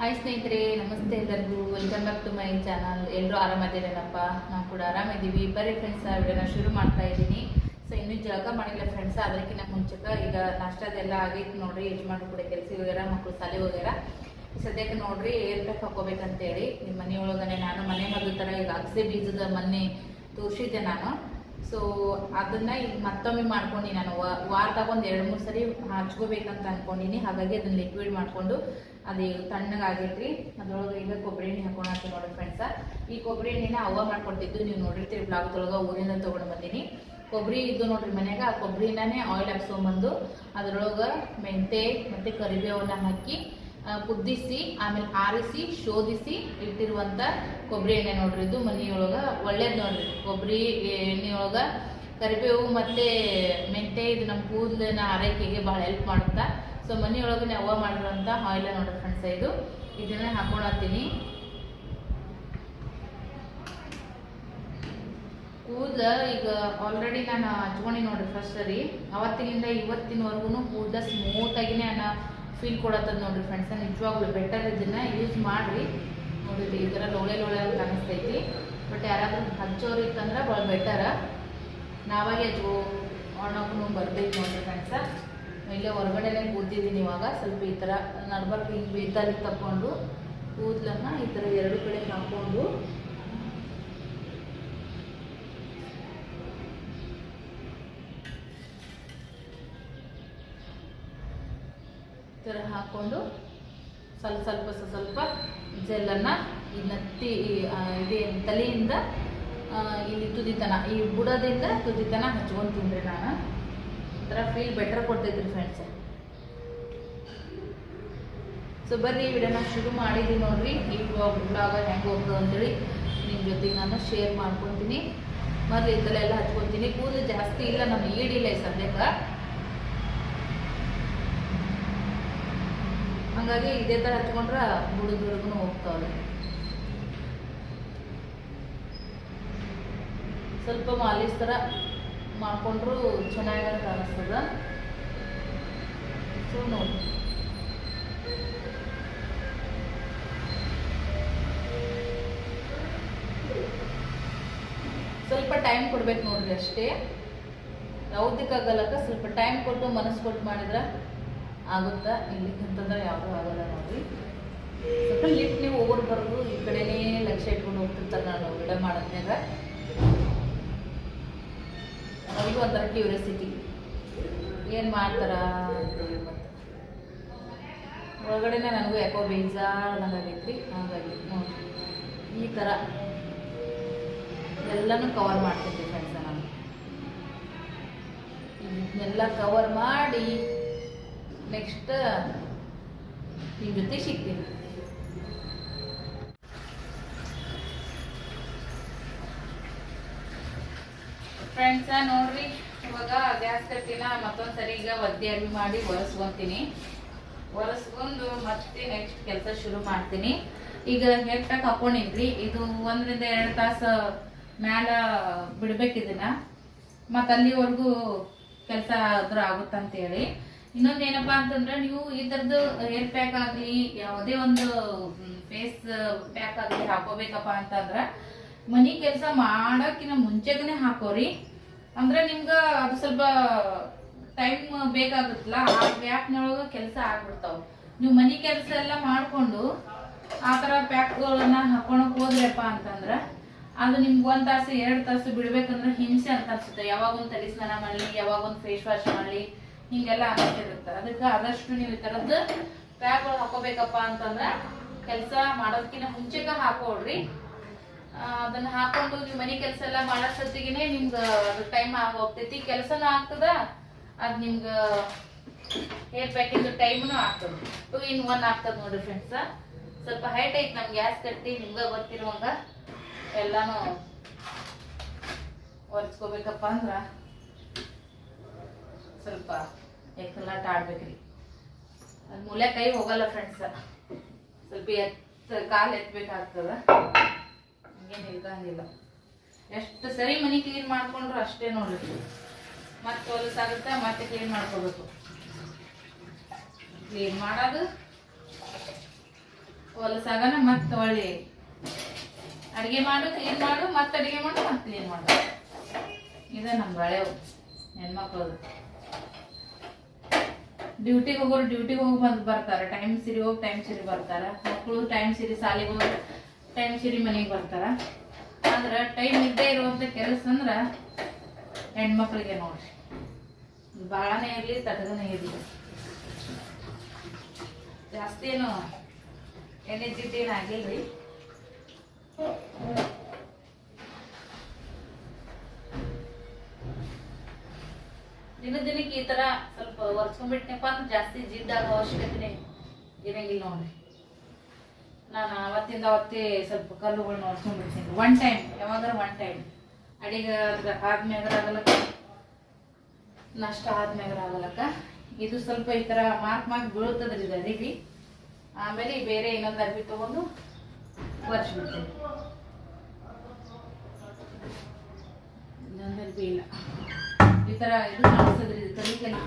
Hi ಸ್ನೇಹಿತರೆ, ನಮಸ್ತೆ ಎಲ್ಲರಿಗೂ. Welcome back to my channel ಎಲ್ಲರೂ ಆರಾಮದಿರೇನಪ್ಪ? ನಾವು ಕೂಡ ಆರಾಮಿದ್ದೀವಿ. ಬರೀ ಫ್ರೆಂಡ್ಸ್ ವಿಡಿಯೋನ ಶುರು ಮಾಡ್ತಾ ಇದ್ದೀನಿ. ಸೊ ಇನ್ನೂ ಜಳಕ ಮಾಡಿಲ್ಲ ಫ್ರೆಂಡ್ಸ್ ಅದಕ್ಕಿಂತ ಮುಂಚೆಕ ಈಗ ನಾಷ್ಟದೆಲ್ಲ ಆಗೈತೆ ನೋಡ್ರಿ. ಯಜಮಾನ್ರು ಕೂಡ ಕೆಲಸ ಹೋಗ್ಯಾರ ಮಕ್ಕಳು ಸಾಲಿ ಹೋಗ್ಯಾರ. ಸದ್ಯಕ್ಕೆ ನೋಡ್ರಿ ಏರ್ ಪ್ಯಾಕ್ ಹಾಕೋಬೇಕಂತೇಳಿ ನಿಮ್ಮ ಮನೆಯೊಳಗನೆ ನಾನು ಮನೆ ಮದ್ದು ಥರ ಈಗ ಅಗಸೆ ಬೀಜದ ಮೊನ್ನೆ ತೋರಿಸಿದ್ದೆ ನಾನು. ಸೊ ಅದನ್ನ ಈಗ ಮತ್ತೊಮ್ಮೆ ಮಾಡ್ಕೊಂಡು ನಾನು. ವಾರದಾಗ ಒಂದು ಎರಡು, ಮೂರು ಸರಿ ಹಚ್ಕೋಬೇಕಂತ ಅನ್ಕೊಂಡಿನಿ. ಹಾಗಾಗಿ ಅದನ್ನ ಲಿಕ್ವಿಡ್ ಮಾಡ್ಕೊಂಡು ಅದು ತಣ್ಣಗಾಗೈತ್ರಿ ಅದ್ರೊಳಗೆ ಈಗ ಕೊಬ್ಬರಿ ಎಣ್ಣೆ ಹಾಕೊಳತ್ತೀವಿ ನೋಡಿ ಫ್ರೆಂಡ್ಸ ಈ ಕೊಬ್ಬರಿ ಎಣ್ಣೆನ ಅವ್ವ ಮಾಡ್ಕೊಡ್ತಿದ್ದು. ನೀವು ನೋಡಿರ್ತೀರಿ ಬ್ಲಾಗ್ದೊಳಗೆ ಊರಿಂದ ತೊಗೊಂಡು ಬಂದೀನಿ. ಕೊಬ್ಬರಿ ಇದ್ದು ನೋಡ್ರಿ ಮನ್ಯಾಗ, ಆ ಕೊಬ್ಬರಿನೇ ಆಯಿಲ್ ಹಾಕ್ಸ್ಕೊಂಬಂದು ಅದರೊಳಗೆ ಮೆಂತೆ ಮತ್ತು ಕರಿಬೇವನ್ನ ಹಾಕಿ ಕುದಿಸಿ ಆಮೇಲೆ ಆರಿಸಿ, ಶೋಧಿಸಿ ಇಟ್ಟಿರುವಂಥ ಕೊಬ್ಬರಿ ಎಣ್ಣೆ ನೋಡ್ರಿ. ಇದು ಮನೆಯೊಳಗೆ ಒಳ್ಳೇದು ನೋಡ್ರಿ. ಕೊಬ್ಬರಿ ಎಣ್ಣೆಯೊಳಗೆ ಕರಿಬೇವು ಮತ್ತು ಮೆಂತೆ ಇದು ನಮ್ಮ ಕೂದಲಿನ ಆರೈಕೆಗೆ ಭಾಳ ಹೆಲ್ಪ್ ಮಾಡುತ್ತಾ. ಸೊ ಮನೆಯೊಳಗೆ ಅವ್ವ ಮಾಡಿರುವಂಥ ಆಯಿಲ್ ನೋಡ್ರಿ ಫ್ರೆಂಡ್ಸ್ ಇದು. ಇದನ್ನ ಹಾಕೊಳತ್ತೀನಿ. ಕೂದಲ ಈಗ ಆಲ್ರೆಡಿ ನಾನು ಹಚ್ಕೊಂಡಿ ನೋಡ್ರಿ ಫಸ್ಟ್ ಸರಿ. ಅವತ್ತಿನಿಂದ ಇವತ್ತಿನವರೆಗೂ ಕೂದಲ ಸ್ಮೂತಾಗಿನೇ ನಾನು ಫೀಲ್ ಕೊಡತ್ತದ ನೋಡ್ರಿ ಫ್ರೆಂಡ್ಸ್ ನಿಜವಾಗ್ಲೂ ಬೆಟರ್ ಇದನ್ನ ಯೂಸ್ ಮಾಡ್ರಿ. ನೋಡಿರಿ ಈ ಥರ ಲೋಳೆ ಲೋಳೆ ಅಂತ ಕಾಣಿಸ್ತೈತಿ. ಬಟ್ ಯಾರಾದ್ರೂ ಹಚ್ಚೋರು ಇತ್ತಂದ್ರೆ ಭಾಳ ಬೆಟರ ನಾವಾಗೆ ಹಚ್ಕೋ ಒಣಗೂ ಬರ್ಬೇಕು ನೋಡ್ರಿ ಫ್ರೆಂಡ್ಸ ಇಲ್ಲೇ ಹೊರಗಡೆನೆ ಕೂತಿದ್ದೀನಿ ಇವಾಗ. ಸ್ವಲ್ಪ ಈ ಥರ ನಡ್ಬರ್ಕ್ ಹಿಂಗೆ ಬೇತಾಲಿ ತಗೊಂಡು ಕೂದಲನ್ನು ಈ ಥರ ಎರಡು ಕಡೆ ಹಾಕೊಂಡು ಥರ ಹಾಕ್ಕೊಂಡು ಸ್ವಲ್ಪ ಸ್ವಲ್ಪ ಸ್ವಲ್ಪ ಜೆಲ್ಲನ್ನು ಈ ನತ್ತಿ ಈ, ಇದೇ ತಲೆಯಿಂದ ಇಲ್ಲಿ ತುದಿತನ ಈ ಬುಡದಿಂದ ತುದಿತನ ಹಚ್ಕೊಂಡು ತಿಂದ್ರೆ ನಾನು ಒಂಥರ ಫೀಲ್ ಬೆಟರ್ ಕೊಡ್ತೈತ್ರಿ ಫ್ರೆಂಡ್ಸ್ ಸೊ ಬರ್ರಿ ಈ ವಿಡಿಯೋನ ಶುರು ಮಾಡಿದ್ದೀನಿ ನೋಡ್ರಿ. ಈ ಬ್ಲಾಗ ಹೆಂಗೆ ಹೋಗ್ತದೆ ಅಂತೇಳಿ ನಿಮ್ಮ ಜೊತೆಗೆ ನಾನು ಶೇರ್ ಮಾಡ್ಕೊತೀನಿ. ಮೊದಲು ಇದೆಲ್ಲ ಎಲ್ಲ ಹಚ್ಕೊತೀನಿ. ಕೂದಲು ಜಾಸ್ತಿ ಇಲ್ಲ ನಾನು ಈಡಿಲ್ಲ ಈ ಸದ್ಯಕ್ಕೆ. ಹಂಗಾಗಿ ಇದೇ ಥರ ಹಚ್ಕೊಂಡ್ರೆ ಬುಡದ್ವರೆಗೂ ಹೋಗ್ತಾವೆ ಸ್ವಲ್ಪ ಮಾಲೀಸ್ ಥರ ಮಾಡ್ಕೊಂಡ್ರು ಚೆನ್ನಾಗಿ ಕಾಣಿಸ್ತದ. ಸೊ ಸ್ವಲ್ಪ ಟೈಮ್ ಕೊಡ್ಬೇಕು ನೋಡ್ರಿ ಅಷ್ಟೇ. ಯಾವುದಕ್ಕಾಗಲ್ಲಕ್ಕ ಸ್ವಲ್ಪ ಟೈಮ್ ಕೊಟ್ಟು ಮನಸ್ಸು ಕೊಟ್ಟು ಮಾಡಿದ್ರೆ ಆಗುತ್ತಾ? ಇಲ್ಲಿಕ್ಕಂತಂದ್ರೆ ಯಾವುದೂ ಆಗಲ್ಲ ನೋಡ್ರಿ ಸ್ವಲ್ಪ ಲಿಫ್ಟ್ ನೀವು ಓವರ್ ಬರೋದು ಈ ಕಡೆನೇ ಲಕ್ಷ್ಯ ಇಟ್ಕೊಂಡು ಹೋಗ್ತಿರ್ತಾರೆ ನಾನು ವಿಡಿಯೋ ಮಾಡೋದ್ನಾಗ ನಮಗೂ ಒಂಥರ ಕ್ಯೂರಿಯಾಸಿಟಿ ಏನು ಮಾಡ್ತಾರ ಒಳಗಡೆನೆ ನನಗೂ ಯಾಕೋ ಬೇಜಾರ್ದಂಗಾಗೈತ್ರಿ ಹಾಗಾಗಿ ಈ ಥರ ಎಲ್ಲನೂ ಕವರ್ ಮಾಡ್ತಿದ್ದೆ ಫ್ರೆಂಡ್ಸ ನಾನು. ಇದನ್ನೆಲ್ಲ ಕವರ್ ಮಾಡಿ ನೆಕ್ಸ್ಟ್ ನಿಮ್ಮ ಜೊತೆ ಸಿಗ್ತೀನಿ. ಫ್ರೆಂಡ್ಸ ನೋಡ್ರಿ, ಇವಾಗ ಗ್ಯಾಸ್ ಕಟ್ಟಿನ ಮತ್ತೊಂದ್ಸರಿ ಈಗ ಒದ್ದೆ ಅರಿವಿ ಮಾಡಿ ಒರೆಸ್ಕೊಂತೀನಿ. ಒರೆಸ್ಕೊಂಡು ಮತ್ತೆ ನೆಕ್ಸ್ಟ್ ಕೆಲಸ ಶುರು ಮಾಡ್ತೀನಿ. ಈಗ ಹೇರ್ ಪ್ಯಾಕ್ ಹಾಕೊಂಡಿನ್ರಿ ಇದು ಒಂದರಿಂದ ಎರಡು ತಾಸು ಮ್ಯಾಲ ಬಿಡ್ಬೇಕು ಇದನ್ನ ಮತ್ತು ಅಲ್ಲಿವರೆಗೂ ಕೆಲಸ ಆದ್ರೂ ಆಗುತ್ತಂತೇಳಿ. ಇನ್ನೊಂದು ಏನಪ್ಪಾ ಅಂತಂದ್ರೆ ನೀವು ಈ ಥರದ್ದು ಹೇರ್ ಪ್ಯಾಕ್ ಆಗಲಿ, ಯಾವುದೇ ಒಂದು ಫೇಸ್ ಪ್ಯಾಕ್ ಆಗಲಿ ಹಾಕೋಬೇಕಪ್ಪ ಅಂತಂದ್ರ ಮನಿ ಕೆಲಸ ಮಾಡೋಕ್ಕಿಂತ ಮುಂಚೆಗನೆ ಹಾಕೋರಿ. ಅಂದ್ರೆ ನಿಮ್ಗ ಅದು ಸ್ವಲ್ಪ ಟೈಮ್ ಬೇಕಾಗುತ್ತಲ್ಲ, ಆ ಪ್ಯಾಕ್ನೊಳಗ ಕೆಲಸ ಆಗ್ಬಿಡ್ತಾವ. ನೀವು ಮನಿ ಕೆಲಸ ಎಲ್ಲ ಮಾಡ್ಕೊಂಡು ಆ ಥರ ಪ್ಯಾಕ್ಗಳನ್ನ ಹಾಕೊಳಕ್ ಹೋದ್ರಪ್ಪ ಅಂತಂದ್ರೆ ಅದು ನಿಮ್ಗೆ ಒಂದ್ ತಾಸು, ಎರಡು ತಾಸು ಬಿಡ್ಬೇಕಂದ್ರೆ ಹಿಂಸೆ ಅಂತ ಅನ್ಸುತ್ತೆ. ಯಾವಾಗ ಒಂದು ತಲೆ ಸ್ನಾನ ಮಾಡ್ಲಿ ಯಾವಾಗ ಒಂದು ಫೇಸ್ ವಾಶ್ ಮಾಡಲಿ ಹಿಂಗೆಲ್ಲ ಇರುತ್ತೆ ಅದಕ್ಕೆ ಆದಷ್ಟು ನೀವು ಈ ಥರದ್ದು ಪ್ಯಾಕ್ಗಳು ಹಾಕೋಬೇಕಪ್ಪ ಅಂತಂದ್ರೆ ಕೆಲಸ ಮಾಡೋದಕ್ಕಿಂತ ಮುಂಚೆಗ ಹಾಕೊಳ್ರಿ. ಅದನ್ನ ಹಾಕೊಂಡು ನೀವು ಮನೆ ಕೆಲಸ ಎಲ್ಲ ಮಾಡೋಷ್ಟೊತ್ತಿಗೆ ನಿಮ್ಗೆ ಅದು ಟೈಮ್ ಆಗೋಗ್ತೈತಿ ಕೆಲಸನೂ ಆಗ್ತದ, ಅದ್ ನಿಮ್ಗೆ ಹೇರ್ ಪ್ಯಾಕಿಂಗ್ ಟೈಮ್ನು ಆಗ್ತದೆ. ಟೂ ಇನ್ ಒನ್ ಆಗ್ತದೆ ನೋಡ್ರಿ ಫ್ರೆಂಡ್ಸ್ ಸ್ವಲ್ಪ ಹೈಟ್ ಐತೆ ನಮ್ಗೆ ಗ್ಯಾಸ್ ಕಟ್ಟಿ ನಿಮ್ಗೆ ಗೊತ್ತಿರುವಂಗ ಎಲ್ಲಾನು ಒರೆಸ್ಕೋಬೇಕಪ್ಪ ಅಂದ್ರ ಸ್ವಲ್ಪ ಎಕ್ಕಲಾಟ ಆಡ್ಬೇಕ್ರಿ ಅದ್ ಮೂಲೆ ಕೈ ಹೋಗಲ್ಲ ಫ್ರೆಂಡ್ಸ್ ಸ್ವಲ್ಪ ಎತ್ತ ಕಾಲು ಎತ್ತಬೇಕಾಗ್ತದ ಹಂಗೇನು ಇಲ್ಲ ಎಷ್ಟು ಸರಿ ಮನಿ ಕ್ಲೀನ್ ಮಾಡ್ಕೊಂಡ್ರು ಅಷ್ಟೇ ನೋಡ್ರಿ. ಮತ್ತೆ ಹೊಲಸಾಗುತ್ತೆ ಮತ್ತೆ ಕ್ಲೀನ್ ಮಾಡ್ಕೋಬೇಕು. ಕ್ಲೀನ್ ಮಾಡೋದು. ಹೊಲಸಾಗನ ಮತ್ತೆ ಒಳ್ಳೆ ಅಡಿಗೆ ಮಾಡು ಕ್ಲೀನ್ ಮಾಡು, ಮತ್ತೆ ಅಡಿಗೆ ಮಾಡು, ಮತ್ತೆ ಕ್ಲೀನ್ ಮಾಡು. ಇದು ನಮ್ಮ ಹಳೆವು ಹೆಣ್ಮಕ್ಳು ಡ್ಯೂಟಿಗೆ ಹೋಗೋರು ಡ್ಯೂಟಿಗೆ ಹೋಗಿ ಬಂದು ಬರ್ತಾರೆ. ಟೈಮ್ ಸಿರಿ ಹೋಗಿ ಟೈಮ್ ಸಿರಿ ಬರ್ತಾರೆ. ಮಕ್ಕಳು ಟೈಮ್ ಸಿರಿ ಶಾಲೆಗೆ ಹೋಗಿ ಟೈಮ್ ಸಿರಿ ಮನೆಗೆ ಬರ್ತಾರೆ. ಆದ್ರೆ ಟೈಮ್ ಇದ್ದೇ ಇರುವಂಥ ಕೆಲಸ ಅಂದ್ರೆ ಹೆಣ್ಮಕ್ಳಿಗೆ ನೋಡ್ರಿ. ಭಾಳನೇ ಇರಲಿ ತಟಗನೇ ಇರಲಿ. ಜಾಸ್ತಿ ಏನು ಎಣ್ಣೆ ಏನು ಆಗಿಲ್ರಿ? ದಿನ ದಿನಕ್ಕೆ ಈ ತರ ಸ್ವಲ್ಪ ಒರ್ಸ್ಕೊಂಡ್ಬಿಟ್ನಪ್ಪ ಅಂದ್ರೆ ಜಾಸ್ತಿ ಜಿದ್ದಾಗ ಅವಶ್ಯಕತೆ ಇರಂಗಿಲ್ಲ ನೋಡ್ರಿ. ನಾನು ಅವತ್ತಿಂದ ಅವತ್ತೇ ಸ್ವಲ್ಪ ಕಲ್ಲುಗಳನ್ನ ಒರ್ಸ್ಕೊಂಡ್ಬಿಡ್ತೀನಿ ಒನ್ ಟೈಮ್ ಯಾವಾಗಾರ ಒನ್ ಟೈಮ್ ಅಡಿಗೆ ಆದ್ಮ್ಯಾಗರ ಆಗಲಕ್ಕ ನಷ್ಟ ಆದ್ಮ್ಯಾಗ್ರ ಆಗಲಕ್ಕ ಇದು ಸ್ವಲ್ಪ ಈ ತರ ಮಾರ್ಕ್ ಮಾರ್ಕ್ ಬೀಳುತ್ತದ್ರಿ ಇದು ಅರಿವಿ. ಆಮೇಲೆ ಬೇರೆ ಇನ್ನೊಂದು ಅರಿವಿ ತಗೊಂಡು ಒರ್ಸ್ಬಿಡ್ತೀನಿ. ಇನ್ನೊಂದು ಅರಿವಿ ಇಲ್ಲ. ತರ ಇದು ಕಾಣಿಸ್ತದ್ರಿ ಇದು ಕಲಿ ಕಲಿ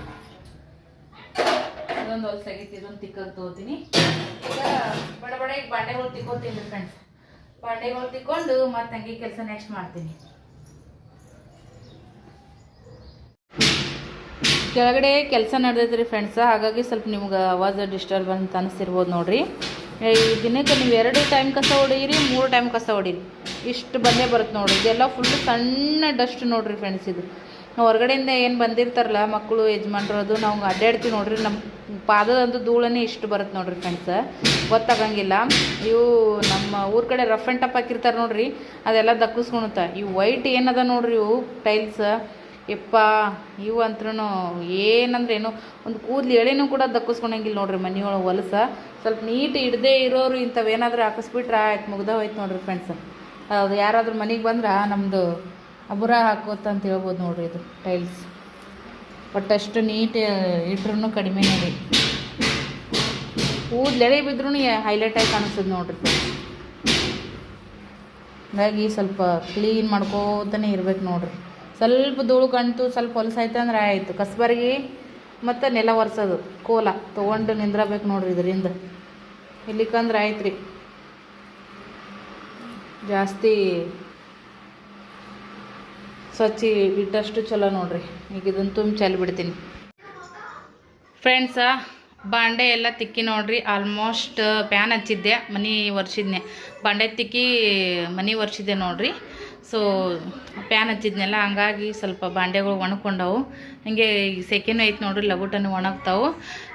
ಇದೊಂದು ಹೊಲ್ಸ್ ಆಗೈತಿ ಇದೊಂದು ತಿಕ್ಕಂತ ತಗೋತೀನಿ. ಬಡ ಬಡ ಈಗ ಬಾಂಡೆಗಳು ತಿಕ್ಕೋತೀನಿ ಫ್ರೆಂಡ್ಸ್ ಬಾಂಡೆಗಳು ತಿಕ್ಕೊಂಡು ಮತ್ತೆ ಹಂಗೆ ಕೆಲಸ ನೆಕ್ಸ್ಟ್ ಮಾಡ್ತೀನಿ. ಕೆಳಗಡೆ ಕೆಲಸ ನಡೆದೈತ್ರಿ ಫ್ರೆಂಡ್ಸ್ ಹಾಗಾಗಿ ಸ್ವಲ್ಪ ನಿಮ್ಗೆ ಆವಾಜ್ ಡಿಸ್ಟರ್ಬ್ ಅಂತ ಅನಿಸಿರ್ಬೋದು ನೋಡ್ರಿ. ಈ ದಿನಕ್ಕೆ ನೀವು ಎರಡು ಟೈಮ್ ಕಸ ಹೊಡೀರಿ, ಮೂರು ಟೈಮ್ ಕಸ ಹೊಡೀರಿ. ಇಷ್ಟು ಬಂದೇ ಬರುತ್ತೆ ನೋಡ್ರಿ. ಇದೆಲ್ಲ ಫುಲ್ ಸಣ್ಣ ಡಸ್ಟ್ ನೋಡ್ರಿ ಫ್ರೆಂಡ್ಸ್ ಇದು. ಹೊರಗಡೆಯಿಂದ ಏನು ಬಂದಿರ್ತಾರಲ್ಲ ಮಕ್ಕಳು ಯಜಮಾನ್ರು ಅದು ನಾವು ಅಡ್ಡಾಡ್ತೀವಿ ನೋಡ್ರಿ ನಮ್ಮ ಪಾದದಂದು ಧೂಳನೇ ಇಷ್ಟು ಬರುತ್ತೆ ನೋಡ್ರಿ ಫ್ರೆಂಡ್ಸ ಗೊತ್ತಾಗಂಗಿಲ್ಲ. ಇವು ನಮ್ಮ ಊರ ಕಡೆ ರಫ್ ಆ್ಯಂಡ್ ಟಪ್ ಹಾಕಿರ್ತಾರೆ ನೋಡ್ರಿ, ಅದೆಲ್ಲ ದಕ್ಕಿಸ್ಕೊಳುತ್ತೆ ಇವು ವೈಟ್ ಏನದ ನೋಡ್ರಿ ಇವು ಟೈಲ್ಸ್ ಎಪ್ಪ ಇವು ಅಂತ್ರೂ ಏನಂದ್ರೆ ಏನು ಒಂದು ಕೂದಲು ಎಳೆನೂ ಕೂಡ ದಕ್ಕಿಸ್ಕೊಳಂಗಿಲ್ಲ ನೋಡ್ರಿ ಮನೆಯೊಳಗೆ ಹೊಲಸ. ಸ್ವಲ್ಪ ನೀಟ್ ಇಡದೇ ಇರೋರು ಇಂಥವೇನಾದ್ರೂ ಹಾಕಿಸ್ಬಿಟ್ರೆ ಆಯ್ತು, ಮುಗ್ದ ಹೋಯ್ತು ನೋಡ್ರಿ ಫ್ರೆಂಡ್ಸ್ ಅದು ಯಾರಾದರೂ ಮನೆಗೆ ಬಂದ್ರೆ ನಮ್ಮದು ಅಬುರ ಹಾಕೋತ ಅಂತ ಹೇಳ್ಬೋದು ನೋಡ್ರಿ ಇದು ಟೈಲ್ಸ್ ಒಟ್ಟಷ್ಟು ನೀಟ್ ಇಟ್ರೂ ಕಡಿಮೆ ನೋಡಿ. ಕೂದಲು ಎಳೆ ಬಿದ್ರೂ ಹೈಲೈಟ್ ಆಗಿ ಕಾಣಿಸ್ತದೆ ನೋಡ್ರಿ ಹಾಗಾಗಿ ಸ್ವಲ್ಪ ಕ್ಲೀನ್ ಮಾಡ್ಕೋತಾನೆ ಇರ್ಬೇಕು ನೋಡ್ರಿ. ಸ್ವಲ್ಪ ಧೂಳು ಕಣ್ತು ಸ್ವಲ್ಪ ಹೊಲಸಾಯ್ತು ಅಂದ್ರೆ ಆಯಿತು. ಕಸ್ಬರ್ಗಿ ಮತ್ತು ನೆಲ ಒರೆಸೋದು, ಕೋಲ. ತೊಗೊಂಡು ನಿಂದ್ರಬೇಕು ನೋಡ್ರಿ ಇದರಿಂದ. ಇಲ್ಲಿಕಂದ್ರೆ ಆಯ್ತು ರೀ ಜಾಸ್ತಿ ಸ್ವಚ್ಛ ಇಟ್ಟಷ್ಟು ಚಲೋ ನೋಡ್ರಿ. ಈಗ ಇದನ್ನು ತುಂಬ ಚೆಲ್ಲಿ ಬಿಡ್ತೀನಿ. ಫ್ರೆಂಡ್ಸ ಬಾಂಡೆ ಎಲ್ಲ ತಿಕ್ಕಿ ನೋಡ್ರಿ ಆಲ್ಮೋಸ್ಟ್ ಪ್ಯಾನ್ ಹಚ್ಚಿದ್ದೆ, ಮನೆ ಒರೆಸಿದ್ನೆ. ಬಾಂಡೆ ತಿಕ್ಕಿ ಮನೆ ಒರೆಸಿದ್ದೆ ನೋಡ್ರಿ. ಸೊ ಪ್ಯಾನ್ ಹಚ್ಚಿದ್ನೆಲ್ಲ, ಹಂಗಾಗಿ ಸ್ವಲ್ಪ ಬಾಂಡೆಗಳು ಒಣಕೊಂಡವು. ಹಿಂಗೆ ಈಗ ಸೆಕೆನೂ ಐತೆ ನೋಡ್ರಿ ಲಗುಟನ್ನು ಒಣಗ್ತಾವೆ.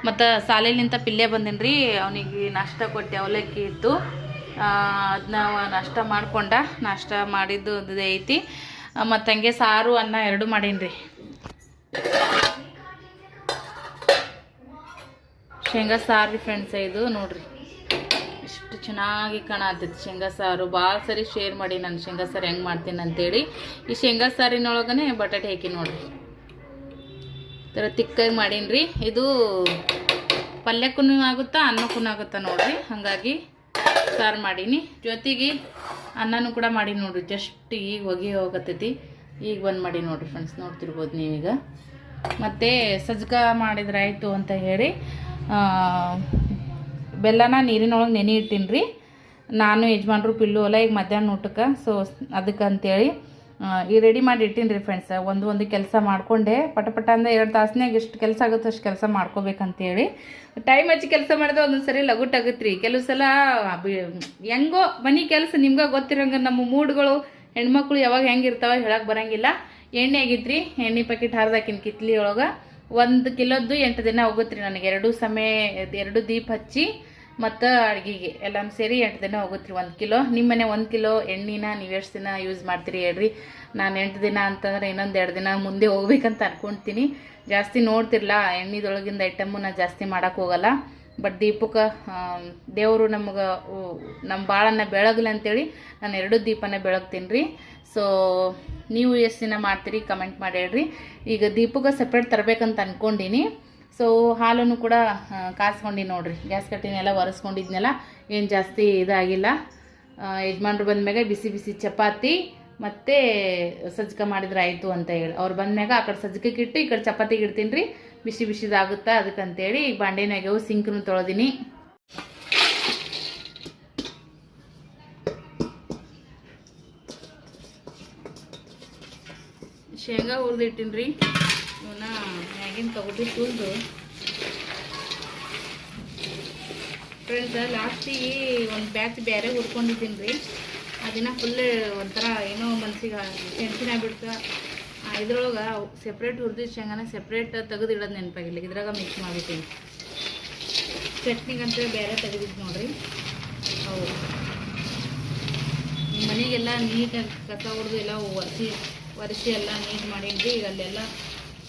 ಮತ್ತು ಸಾಲಿಲಿಂತ ಪಿಲ್ಲೆ ಬಂದೀನಿ ರೀ ಅವನಿಗೆ ನಾಷ್ಟ ಕೊಟ್ಟೆ, ಅವಲಕ್ಕಿ ಇತ್ತು. ಅದನ್ನ ನಾಷ್ಟ ಮಾಡಿಕೊಂಡ, ನಾಷ್ಟ ಮಾಡಿದ್ದು ಒಂದು ಐತಿ. ಮತ್ತು ಹಂಗೆ ಸಾರು, ಅನ್ನ ಎರಡು ಮಾಡೀನಿ ರೀ ಶೇಂಗಾ ಸಾರು ರೀ ಫ್ರೆಂಡ್ಸ್ ಇದು ನೋಡ್ರಿ. ಎಷ್ಟು ಚೆನ್ನಾಗಿ ಕಾಣತ್ತೈತಿ ಶೇಂಗಾ ಸಾರು. ಭಾಳ ಸರಿ ಶೇರ್ ಮಾಡಿ ನಾನು ಶೇಂಗಾ ಸಾರು ಹೆಂಗೆ ಮಾಡ್ತೀನಿ ಅಂತೇಳಿ. ಈ ಶೇಂಗಾ ಸಾರಿನೊಳಗನೆ ಬಟಾಟೆ ಹಾಕಿ ನೋಡ್ರಿ. ಥರ ತಿಕ್ಕಾಗಿ ಮಾಡೀನಿ ರೀ ಇದು ಪಲ್ಯಕ್ಕೂ ಆಗುತ್ತಾ ಅನ್ನಕ್ಕೂ ಆಗುತ್ತಾ ನೋಡ್ರಿ. ಹಾಗಾಗಿ ಸಾರು ಮಾಡೀನಿ. ಜೊತೆಗೆ ಅನ್ನನೂ ಕೂಡ ಮಾಡಿ ನೋಡಿರಿ ಜಸ್ಟ್ ಈಗ ಹೊಗೆ ಹೋಗತ್ತೈತಿ ಈಗ ಬಂದು ಮಾಡಿ ನೋಡಿರಿ ಫ್ರೆಂಡ್ಸ್ ನೋಡ್ತಿರ್ಬೋದು ನೀವೀಗ. ಮತ್ತು ಸಜ್ಕ ಮಾಡಿದ್ರೆ ಆಯಿತು ಅಂತ ಹೇಳಿ ಬೆಲ್ಲನ ನೀರಿನೊಳಗೆ ನೆನೆ ಇಟ್ಟೀನಿ ರೀ ನಾನು ಯಜಮಾನ್ರು, ಪಿಲ್ಲು ಅಲ್ಲ ಈಗ ಮಧ್ಯಾಹ್ನ ಊಟಕ್ಕೆ ಸೊ ಅದಕ್ಕೆ ಅಂತೇಳಿ ಈ ರೆಡಿ ಮಾಡಿ ಇಟ್ಟೀನಿ ರೀ ಫ್ರೆಂಡ್ಸ್ ಒಂದು ಒಂದು ಕೆಲಸ ಮಾಡಿಕೊಂಡೆ. ಪಟ ಪಟ ಅಂದ್ರೆ ಎರಡು ತಾಸನಾಗ ಎಷ್ಟು ಕೆಲಸ ಆಗುತ್ತೆ ಅಷ್ಟು ಕೆಲಸ ಮಾಡ್ಕೋಬೇಕಂತೇಳಿ. ಟೈಮ್ ಹಚ್ಚಿ ಕೆಲಸ ಮಾಡಿದ್ರೆ ಒಂದೊಂದು ಸರಿ ಲಗುಟ್ ಆಗತ್ತೆ ರೀ ಕೆಲವು ಸಲ ಹೆಂಗೋ ಮನೆ ಕೆಲಸ ನಿಮ್ಗೆ ಗೊತ್ತಿರೋಂಗ ನಮ್ಮ ಮೂಡ್ಗಳು ಹೆಣ್ಮಕ್ಳು ಯಾವಾಗ ಹೆಂಗಿರ್ತಾವ ಹೇಳಕ್ಕೆ ಬರಂಗಿಲ್ಲ. ಎಣ್ಣೆ ಆಗಿತ್ರಿ. ಎಣ್ಣೆ ಪ್ಯಾಕೆಟ್ ಹಾರ್ದಾಕಿನ ಕಿತ್ಲಿ ಒಳಗೆ. ಒಂದು ಕಿಲೋದ್ದು ಎಂಟು ದಿನ ಹೋಗುತ್ತೆ ರೀ ನನಗೆ. ಎರಡು ಸಮಯ ಎರಡು ದೀಪ ಹಚ್ಚಿ. ಮತ್ತು ಅಡುಗೆಗೆ ಎಲ್ಲ ಸೇರಿ ಎಂಟು ದಿನ ಹೋಗುತ್ತೆ ರೀ ಒಂದು ಕಿಲೋ. ನಿಮ್ಮನೆ ಒಂದು ಕಿಲೋ ಎಣ್ಣೆನ ನೀವು ಎಷ್ಟು ದಿನ ಯೂಸ್ ಮಾಡ್ತೀರಿ ಹೇಳ್ರಿ. ನಾನು ಎಂಟು ದಿನ ಅಂತಂದ್ರೆ ಇನ್ನೊಂದು ಎರಡು ದಿನ ಮುಂದೆ ಹೋಗ್ಬೇಕಂತ ಅನ್ಕೊತೀನಿ. ಜಾಸ್ತಿ ನೋಡ್ತಿರಲ್ಲ ಎಣ್ಣೆದೊಳಗಿಂದ ಐಟಮ್ಮು ನಾನು ಜಾಸ್ತಿ ಮಾಡೋಕೆ ಹೋಗಲ್ಲ. ಬಟ್ ದೀಪಕ್ಕೆ ದೇವರು ನಮಗೆ ನಮ್ಮ ಬಾಳನ್ನು ಬೆಳಗಲಿ ಅಂತೇಳಿ ನಾನು ಎರಡು ದೀಪನ ಬೆಳಗ್ತೀನಿ ರೀ ಸೊ ನೀವು ಎಷ್ಟು ದಿನ ಮಾಡ್ತೀರಿ ಕಮೆಂಟ್ ಮಾಡಿ ಹೇಳ್ರಿ. ಈಗ ದೀಪಕ್ಕೆ ಸಪ್ರೇಟ್ ತರಬೇಕಂತ ಅಂದ್ಕೊಂಡೀನಿ ಸೊ ಹಾಲನ್ನು ಕೂಡ ಕಾಸ್ಕೊಂಡು ನೋಡಿರಿ. ಗ್ಯಾಸ್ ಕಟ್ಟಿನೆಲ್ಲ ಒರೆಸ್ಕೊಂಡಿದ್ನೆಲ್ಲ, ಏನು ಜಾಸ್ತಿ ಇದಾಗಿಲ್ಲ. ಯಜಮಾನ್ರು ಬಂದ್ಮ್ಯಾಗ ಬಿಸಿ ಬಿಸಿ ಚಪಾತಿ ಮತ್ತು ಸಜ್ಜಕ ಮಾಡಿದ್ರೆ ಆಯಿತು ಅಂತ ಹೇಳಿ. ಅವ್ರು ಬಂದ್ಮ್ಯಾಗ ಆ ಕಡೆ ಸಜ್ಜಕಕ್ಕೆ ಇಟ್ಟು ಈ ಕಡೆ ಚಪಾತಿಗೆ ಇಡ್ತೀನಿ ರೀ ಬಿಸಿ ಬಿಸಿದಾಗುತ್ತಾ ಅದಕ್ಕಂತೇಳಿ ಈಗ ಬಾಂಡೆನಾಗ್ಯವು ಸಿಂಕ್ನು ತೊಳೆದೀನಿ. ಶೇಂಗಾ ಹುರಿದಿಟ್ಟಿನಿ ರೀ ಇವನ್ನ ಮ್ಯಾಗಿನ ತಗೊಟ್ಟು ತುಳಿದು ಫ್ರೆಂಡ್ಸ್ ಲಾಸ್ಟಿಗೆ ಒಂದು ಬ್ಯಾಚ್ ಬೇರೆ ಹುರ್ಕೊಂಡಿದ್ದೀನಿ ರೀ. ಅದನ್ನ ಫುಲ್ ಒಂಥರ ಏನೋ ಮನ್ಸಿಗೆ ಟೆನ್ಷನ್ ಆಗ್ಬಿಡ್ತು. ಇದ್ರೊಳಗೆ ಸೆಪ್ರೇಟ್ ಹುರಿದಿದ್ದು ಶೇಂಗಾನ ಸೆಪ್ರೇಟ್ ತೆಗೆದಿಡೋದು ನೆನಪಾಗಿಲ್ಲ ಇದ್ರಾಗ ಮಿಕ್ಸ್ ಮಾಡಿಬಿಟ್ಟಿನಿ ಚಟ್ನಿಗಂತ ಬೇರೆ ತೆಗೆದಿದ್ದು ನೋಡ್ರಿ. ಅವು ನಿಮ್ಮ ಮನೆಗೆಲ್ಲ ನೀಟಾಗಿ ಕಸ ಹೊಡೆದು ಎಲ್ಲ ಒರೆಸಿ ಒರೆಸಿ ಎಲ್ಲ ನೀಟ್ ಮಾಡೀನಿ ಈಗ ಅಲ್ಲೆಲ್ಲ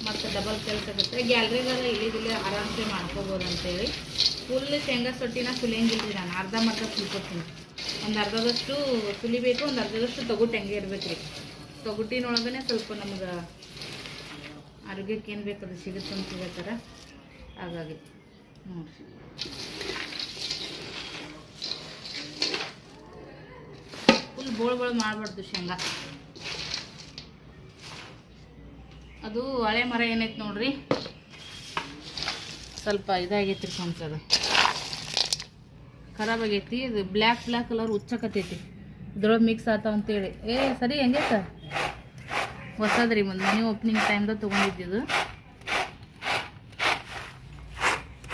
ಮತ್ತು ಡಬಲ್ ಕೆಲಸ ಆಗುತ್ತೆ ಗ್ಯಾಲ್ರಿಗೆಲ್ಲ ಇಲ್ಲಿದಿಲ್ಲ ಆರಾಮ್ಸೆ ಮಾಡ್ಕೋಬೋದು ಅಂತೇಳಿ. ಫುಲ್ ಶೇಂಗಾ ಸೊಟ್ಟಿನ ಸುಲಿಯಂಗಿಲ್ಲ ರೀ ನಾನು ಅರ್ಧ ಮಾತ್ರ ಸುಲ್ಕೊತೀನಿ ಒಂದು ಅರ್ಧದಷ್ಟು ಸುಲಿಬೇಕು ಒಂದು ಅರ್ಧದಷ್ಟು ತೊಗುಟ್ಟು ಹೆಂಗೆ ಇರ್ಬೇಕು ರೀ ತೊಗುಟ್ಟಿನೊಳಗನೆ ಸ್ವಲ್ಪ ನಮ್ಗೆ ಆರೋಗ್ಯಕ್ಕೆ ಏನು ಬೇಕು ಅದು ಸಿಗುತ್ತೆ ಅಂತ ಥರ ಹಾಗಾಗಿ ನೋಡಿ ಫುಲ್ ಬೋಳ್ ಬೋಳ್ ಮಾಡಬಾರ್ದು ಶೇಂಗಾ. ಅದು ಹಳೆ ಮರ ಏನೈತೆ ನೋಡ್ರಿ? ಸ್ವಲ್ಪ ಇದಾಗೈತಿ ಅದು. ಖರಾಬ್ ಆಗೈತಿ, ಇದು ಬ್ಲ್ಯಾಕ್ ಬ್ಲ್ಯಾಕ್ ಕಲರ್ ಉಚ್ಚಕತ್ತೈತಿ. ಇದ್ರೊಳಗೆ ಮಿಕ್ಸ್ ಆತಾವ ಅಂತೇಳಿ. ಏ, ಸರಿ, ಹೆಂಗೆ ಸರ್ ಹೊಸದ್ರಿ ಮುಂದೆ ಮನೆ ಓಪನಿಂಗ್ ಟೈಮ್ದಾಗ ತೊಗೊಂಡಿದ್ದು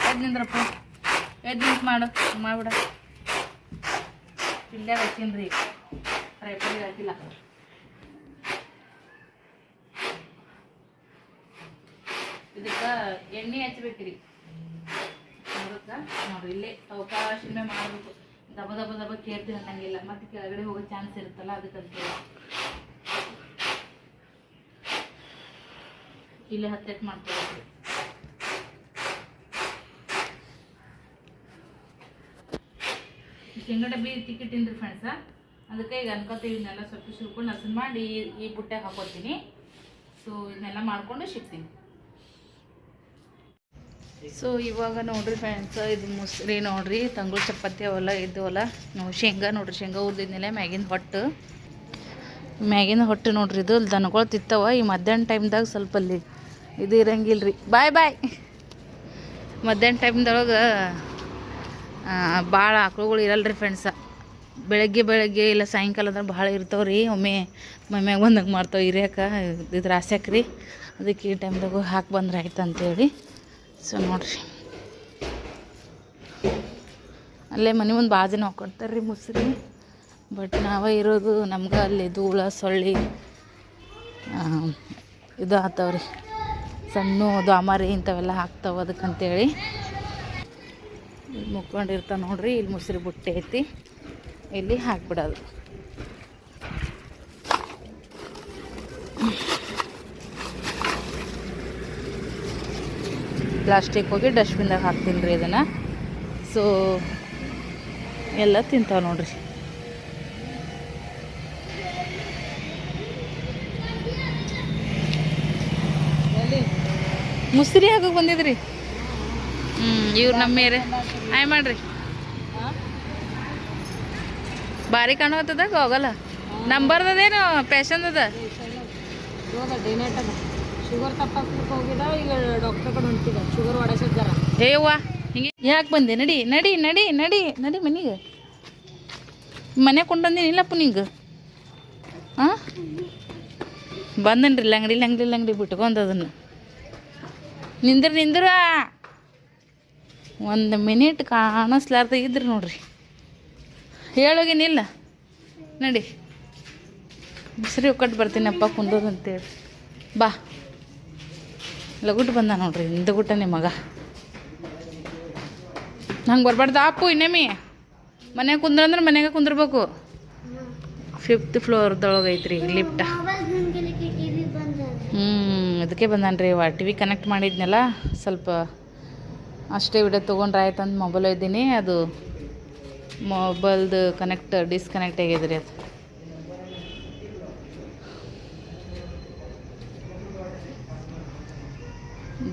ಎದ್ ನಿಂದ್ರಪ್ಪ? ಎದ್ ನಿಂತು ಮಾಡು, ಮಾಡ್ಬಿಡ. ಇಲ್ಲೇ ಹಚ್ತೀನಿ ರೀ. ಹಾಕಿಲ್ಲ. ಇದಕ್ಕೆ ಎಣ್ಣೆ ಹಚ್ಬೇಕ್ರಿ. ಅದಕ್ಕೆ ನೋಡ್ರಿ, ಇಲ್ಲೇ ಸೌಕಾಶಿನ ಮಾಡಬೇಕು. ದಬ ದಬ ದಬ ಕೇರ್ತಿ ಅನ್ನಂಗಿಲ್ಲ ಮತ್ತೆ ಕೆಳಗಡೆ ಹೋಗೋ ಚಾನ್ಸ್ ಇರುತ್ತಲ್ಲ ಅದಕ್ಕಂತ ಇಲ್ಲೇ ಹತ್ತೆತ್ ಮಾಡ್ಕೊಳ್ಬೇಕು. ಶೇಂಗಾ ಡಬ್ಬಿ ತಿಕ್ಕಿಟ್ಟಿನಿ ರೀ ಫ್ರೆಂಡ್ಸ ಅದಕ್ಕೆ ಈಗ ಅನ್ಕೋತೀವಿ, ಇದನ್ನೆಲ್ಲ ಸ್ವಲ್ಪ ಸುಲ್ಕೊಂಡು ಹಸನ್ ಮಾಡಿ ಈ- ಬುಟ್ಟೆ ಬುಟ್ಟೆಗೆ ಹಾಕೋತೀನಿ ಸೊ ಇದನ್ನೆಲ್ಲ ಮಾಡ್ಕೊಂಡು ಸಿಗ್ತೀನಿ. ಸೊ ಇವಾಗ ನೋಡ್ರಿ ಫ್ರೆಂಡ್ಸ್ ಇದು ಮುಸ್ರಿ ನೋಡ್ರಿ, ತಂಗುಳು ಚಪಾತಿ ಅವೆಲ್ಲ ಇದ್ದವಲ್ಲ ನಾವು ಶೇಂಗಾ ನೋಡ್ರಿ, ಶೇಂಗಾ ಹುರಿದಿದ್ಮೇಲೆ ಮ್ಯಾಗಿನ ಹೊಟ್ಟು. ಮ್ಯಾಗಿನ ಹೊಟ್ಟು ನೋಡ್ರಿ, ಇದು ದನಗಳು ತಿತ್ತವ, ಈ ಮಧ್ಯಾಹ್ನ ಟೈಮ್ದಾಗ ಸ್ವಲ್ಪ ಅಲ್ಲಿ ಇದು ಇರಂಗಿಲ್ಲ ರೀ ಬಾಯ್ ಬಾಯ್ ಮಧ್ಯಾಹ್ನ ಟೈಮ್ದೊಳಗೆ ಭಾಳ ಆಕಳುಗಳು ಇರಲ್ಲ ರೀ ಫ್ರೆಂಡ್ಸ ಬೆಳಗ್ಗೆ ಬೆಳಗ್ಗೆ ಇಲ್ಲ ಸಾಯಂಕಾಲ ಅಂದ್ರೆ ಭಾಳ ಇರ್ತಾವೆ ರೀ ಒಮ್ಮೆ ಮಮ್ಮಿಯಾಗ ಬಂದಾಗ ಮಾಡ್ತಾವೆ ಹಿರಿಯಾಕ ಇದ್ರ ಆಸೆಕ್ ರೀ ಅದಕ್ಕೆ ಈ ಟೈಮ್ದಾಗ ಹಾಕಿ ಬಂದ್ರೆ ಆಯ್ತು ಅಂತೇಳಿ ಸೊ ನೋಡ್ರಿ. ಅಲ್ಲೇ ಮನೆ ಮುಂದೆ ಭಾಳ ಜನ ಕೊಡ್ತಾರೆ ರೀ ಮುಸ್ರಿ. ಬಟ್ ನಾವೇ ಇರೋದು ನಮ್ಗೆ ಅಲ್ಲಿ ಧೂಳ, ಸೊಳ್ಳಿ ಇದು ಆಗ್ತಾವ್ರಿ ಸಣ್ಣ, ದ್ವಾಮಾರಿ ಇಂಥವೆಲ್ಲ ಹಾಕ್ತಾವ ಅದಕ್ಕಂತೇಳಿ. ಮುಕ್ಕೊಂಡಿರ್ತಾವ ನೋಡ್ರಿ, ಇಲ್ಲಿ ಮುಸ್ರಿ ಬುಟ್ಟಿ ಐತಿ. ಇಲ್ಲಿ ಹಾಕ್ಬಿಡೋದು. ಪ್ಲಾಸ್ಟಿಕ್ ಹೋಗಿ ಡಸ್ಟ್ಬಿನ್ದಾಗ ಹಾಕ್ತೀನಿ ರೀ ಇದನ್ನು. ಸೊ ಎಲ್ಲ ತಿಂತಾವೆ ನೋಡ್ರಿ. ಮುಸ್ರಿ ಹಾಕಕ್ಕೆ ಬಂದಿದ್ರಿ? ಹ್ಞೂ ಇವ್ರು ನಮ್ಮ ಮೇರೆ. ಆಯ್ ಮಾಡ್ರಿ. ಭಾರಿ ಕಾಣುವತ್ತದ ಹೋಗಲ್ಲ. ನಂಬರ್ದೇನು ಪ್ಯಾಶನ್ ಅದ. ಶುಗರ್ ಹೋಗಿದ, ಈಗ ಶುಗರ್ ಹೊಡೆಸಿದ್ದಾರ ಏವ್ವ ಹಿಂಗೆ. ಯಾಕೆ ಬಂದೆ? ನಡಿ ನಡಿ ನಡಿ ನಡಿ ನಡಿ ಮನೆಗೆ. ಮನೆ ಕೊಂಡಂದಿನಿ ಇಲ್ಲಪ್ಪ ನಿಂಗೆ. ಹಾಂ ಬಂದನ್ರಿ ಲಂಗಡಿ ಲಂಗಡಿ ಲಂಗಡಿ ಬಿಟ್ಕೊಂಡು ಅದನ್ನು. ನಿಂದ್ರ ನಿಂದ್ರ. ಒಂದು ಮಿನಿಟ್ ಕಾಣಿಸ್ಲಾರ್ದ ಇದ್ರಿ ನೋಡ್ರಿ. ಹೇಳೋಗೇನಿಲ್ಲ ನಡಿ. ಬಿಸಿರಿ ಒಕ್ಕಟ್ಟು ಬರ್ತೀನಪ್ಪ ಕುಂದೋದಂತೇಳಿ ಬಾ. ಲಗುಟ್ ಬಂದ ನೋಡ್ರಿ ನಿಮ್ಮ ಮಗ. ನಂಗೆ ಬರ್ಬಾರ್ದು ಅಪ್ಪು ಇನ್ನೇಮಿ. ಮನೆಗೆ ಕುಂದ್ರಂದ್ರೆ ಮನೆಗೆ ಕುಂದಿರ್ಬೇಕು. ಫಿಫ್ತ್ ಫ್ಲೋರ್ದೊಳಗೆ ಐತ್ರಿ ಲಿಫ್ಟ ಹ್ಞೂ ಅದಕ್ಕೆ ಬಂದಾನ್ರಿ ವಾ ಟಿ ವಿ ಕನೆಕ್ಟ್ ಮಾಡಿದ್ನಲ್ಲ, ಸ್ವಲ್ಪ ಅಷ್ಟೇ ವಿಡಿಯೋ ತೊಗೊಂಡ್ರೆ ಆಯ್ತು ಅಂತ ಮೊಬೈಲ್ ಇದ್ದೀನಿ ಅದು ಮೊಬೈಲ್ದು ಕನೆಕ್ಟ್ ಡಿಸ್ಕನೆಕ್ಟ್ ಆಗ್ಯದ್ರಿ ಅದು.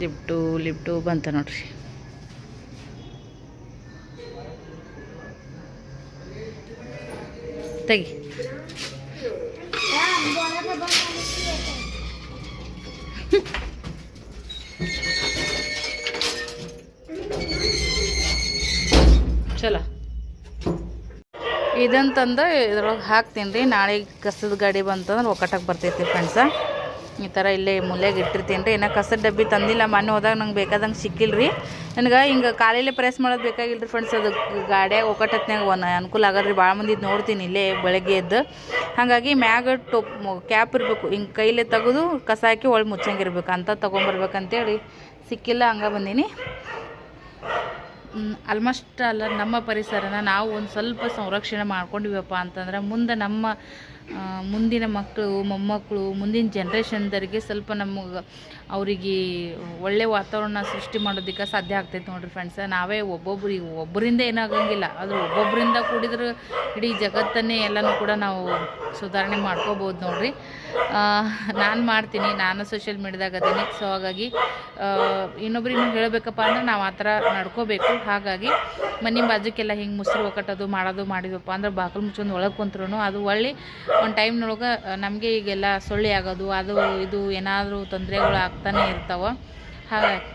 ಲಿಫ್ಟು ಲಿಫ್ಟು ಬಂತ ನೋಡ್ರಿ. ತೆಗಿ. ಚಲೋ. ಇದಂತಂದು ಇದ್ರೊಳಗೆ ಹಾಕ್ತೀನಿ ರೀ. ನಾಳೆ ಕಸದ ಗಾಡಿ ಬಂತಂದ್ರೆ ಒಕ್ಕಟಕ್ಕೆ ಬರ್ತೈತಿ ಫ್ರೆಂಡ್ಸ. ಈ ಥರ ಇಲ್ಲೇ ಮೂಲೆಗೆ ಇಟ್ಟಿರ್ತೀನಿ ರೀ. ಇನ್ನು ಕಸದ ಡಬ್ಬಿ ತಂದಿಲ್ಲ, ಮೊನ್ನೆ ಹೋದಾಗ ನಂಗೆ ಬೇಕಾದಂಗೆ ಸಿಕ್ಕಿಲ್ಲ ರೀ. ನನಗೆ ಹಿಂಗೆ ಕಾಲಲ್ಲೇ ಪ್ರೆಸ್ ಮಾಡೋದು ಬೇಕಾಗಿಲ್ಲ ರೀ ಫ್ರೆಂಡ್ಸ್ ಅದು ಗಾಡ್ಯಾಗ ಒಕ್ಕಟ್ಟತ್ನಾಗ ಒಂದು ಅನುಕೂಲ ಆಗಲ್ಲ ರೀ. ಭಾಳ ಮಂದಿ ನೋಡ್ತೀನಿ ಇಲ್ಲೇ ಬೆಳಗ್ಗೆ ಎದ್ದು. ಹಾಗಾಗಿ ಮ್ಯಾಗ ಟೊಪ್ ಕ್ಯಾಪ್ ಇರಬೇಕು, ಹಿಂಗೆ ಕೈಲೇ ತೆಗೆದು ಕಸ ಹಾಕಿ ಒಳಗೆ ಮುಚ್ಚಂಗಿರ್ಬೇಕು. ಅಂತ ತೊಗೊಂಬರ್ಬೇಕಂತೇಳಿ ಸಿಕ್ಕಿಲ್ಲ, ಹಂಗೆ ಬಂದೀನಿ. ಆಲ್ಮೋಸ್ಟ್ ಅಲ್ಲ, ನಮ್ಮ ಪರಿಸರನ ನಾವು ಒಂದು ಸ್ವಲ್ಪ ಸಂರಕ್ಷಣೆ ಮಾಡ್ಕೊಂಡಿವಪ್ಪ ಅಂತಂದ್ರೆ ಮುಂದೆ ನಮ್ಮ ಮುಂದಿನ ಮಕ್ಕಳು ಮೊಮ್ಮಕ್ಕಳು ಮುಂದಿನ ಜನ್ರೇಷನ್ದವರಿಗೆ ಸ್ವಲ್ಪ ನಮಗೆ ಅವರಿಗೆ ಒಳ್ಳೆ ವಾತಾವರಣ ಸೃಷ್ಟಿ ಮಾಡೋದಕ್ಕೆ ಸಾಧ್ಯ ಆಗ್ತೈತೆ ನೋಡ್ರಿ ಫ್ರೆಂಡ್ಸ್ ನಾವೇ ಒಬ್ಬೊಬ್ರಿಗೆ ಒಬ್ಬರಿಂದ ಏನಾಗಂಗಿಲ್ಲ. ಆದ್ರೆ ಒಬ್ಬೊಬ್ಬರಿಂದ ಕೂಡಿದ್ರೆ ಇಡೀ ಜಗತ್ತನ್ನೇ ಎಲ್ಲನೂ ಕೂಡ ನಾವು ಸುಧಾರಣೆ ಮಾಡ್ಕೋಬೋದು ನೋಡ್ರಿ. ನಾನು ಮಾಡ್ತೀನಿ, ನಾನು ಸೋಷಿಯಲ್ ಮೀಡ್ಯಾದಾಗ ಅದೀನಿ. ಸೊ ಹಾಗಾಗಿ ಇನ್ನೊಬ್ರಿಗೆ ಹೇಳಬೇಕಪ್ಪ ಅಂದ್ರೆ ನಾವು ಆ ಥರ ನಡ್ಕೋಬೇಕು. ಹಾಗಾಗಿ, ಮನೆ ಬಾಜುಕೆಲ್ಲ ಹಿಂಗೆ ಮುಸ್ರು ಒಕ್ಕಟ್ಟೋದು, ಮಾಡೋದು, ಮಾಡಿದ್ವಪ್ಪ ಅಂದ್ರೆ ಬಾಗಿಲು ಮುಚ್ಚೊಂದು ಒಳಗೆ ಕುಂತ್ರು ಅದು ಒಳ್ಳೆ. ಒಂದು ಟೈಮ್ನೊಳಗೆ ನಮಗೆ ಈಗೆಲ್ಲ ಸೊಳ್ಳೆ ಆಗೋದು, ಅದು ಇದು ಏನಾದರೂ ತೊಂದರೆಗಳು ಆಗ್ತಾನೆ ಇರ್ತಾವೆ. ಹಾಗಾಗಿ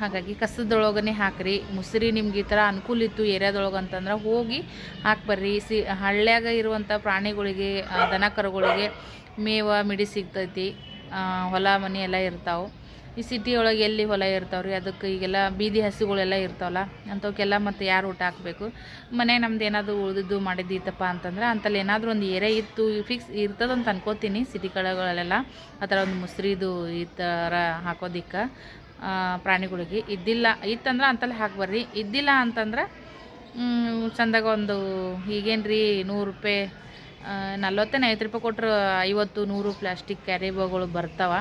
ಹಾಗಾಗಿ ಕಸದೊಳಗನೆ ಹಾಕ್ರಿ. ಮುಸ್ರಿ ನಿಮ್ಗೆ ಈ ಥರ ಅನುಕೂಲ ಇತ್ತು ಏರಿಯಾದೊಳಗೆ ಅಂತಂದ್ರೆ ಹೋಗಿ ಹಾಕ್ಬರ್ರಿ ಸಿ, ಹಳ್ಳ್ಯಾಗ ಇರುವಂಥ ಪ್ರಾಣಿಗಳಿಗೆ ದನ ಕರುಗಳಿಗೆ ಮೇವ, ಮಿಡಿ ಸಿಗ್ತೈತಿ. ಹೊಲ, ಮನೆ ಎಲ್ಲ ಇರ್ತಾವೆ. ಈ ಸಿಟಿ ಒಳಗೆ ಎಲ್ಲಿ ಹೊಲ ಇರ್ತಾವ್ರಿ? ಅದಕ್ಕೆ ಈಗೆಲ್ಲ ಬೀದಿ ಹಸುಗಳೆಲ್ಲ ಇರ್ತಾವಲ್ಲ, ಅಂಥವಕ್ಕೆಲ್ಲ ಮತ್ತು ಯಾರು ಊಟ ಹಾಕಬೇಕು? ಮನೆ ನಮ್ದು ಏನಾದರೂ ಉಳಿದಿದ್ದು ಮಾಡಿದ್ದಿತ್ತಪ್ಪ ಅಂತಂದ್ರೆ ಅಂತಲ್ಲಿ ಏನಾದರೂ ಒಂದು ಏರಿಯಾ ಇತ್ತು ಫಿಕ್ಸ್ ಇರ್ತದಂತ ಅನ್ಕೋತೀನಿ ಸಿಟಿ ಕಡೆಗಳಲ್ಲೆಲ್ಲ. ಆ ಥರ ಒಂದು ಮುಸ್ರಿದು ಈ ಥರ ಹಾಕೋದಿಕ್ಕೆ ಪ್ರಾಣಿಗಳಿಗೆ. ಇದ್ದಿಲ್ಲ, ಇತ್ತಂದ್ರೆ ಅಂತಲ್ಲಿ ಹಾಕ್ಬರ್ರಿ ಇದ್ದಿಲ್ಲ ಅಂತಂದ್ರೆ ಚಂದಾಗ ಒಂದು ಈಗೇನು ರೀ ನೂರು ರೂಪಾಯಿ ನಲ್ವತ್ತೇನು ಐವತ್ತು ರೂಪಾಯಿ ಕೊಟ್ಟರು ಐವತ್ತು ನೂರು ಪ್ಲಾಸ್ಟಿಕ್ ಕ್ಯಾರಿ ಬ್ಯಾಗ್ಗಳು ಬರ್ತಾವೆ.